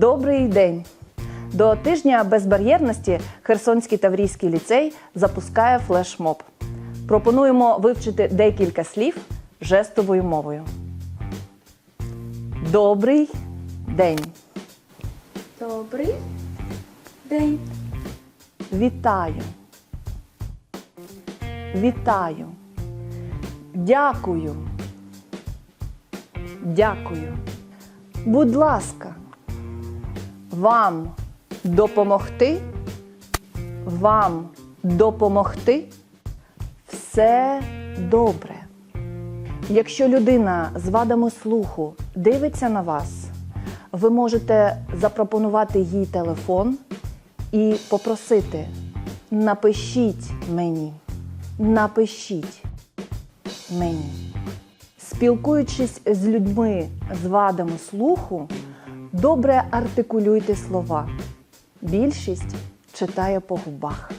Добрий день! До тижня безбар'єрності Херсонський Таврійський ліцей запускає флешмоб. Пропонуємо вивчити декілька слів жестовою мовою. Добрий день. Добрий день. Вітаю. Вітаю. Дякую. Дякую. Будь ласка. Вам допомогти? Вам допомогти? Все добре. Якщо людина з вадами слуху дивиться на вас, ви можете запропонувати їй телефон і попросити: напишіть мені, напишіть мені. Спілкуючись з людьми з вадами слуху, добре артикулюйте слова. Більшість читає по губах.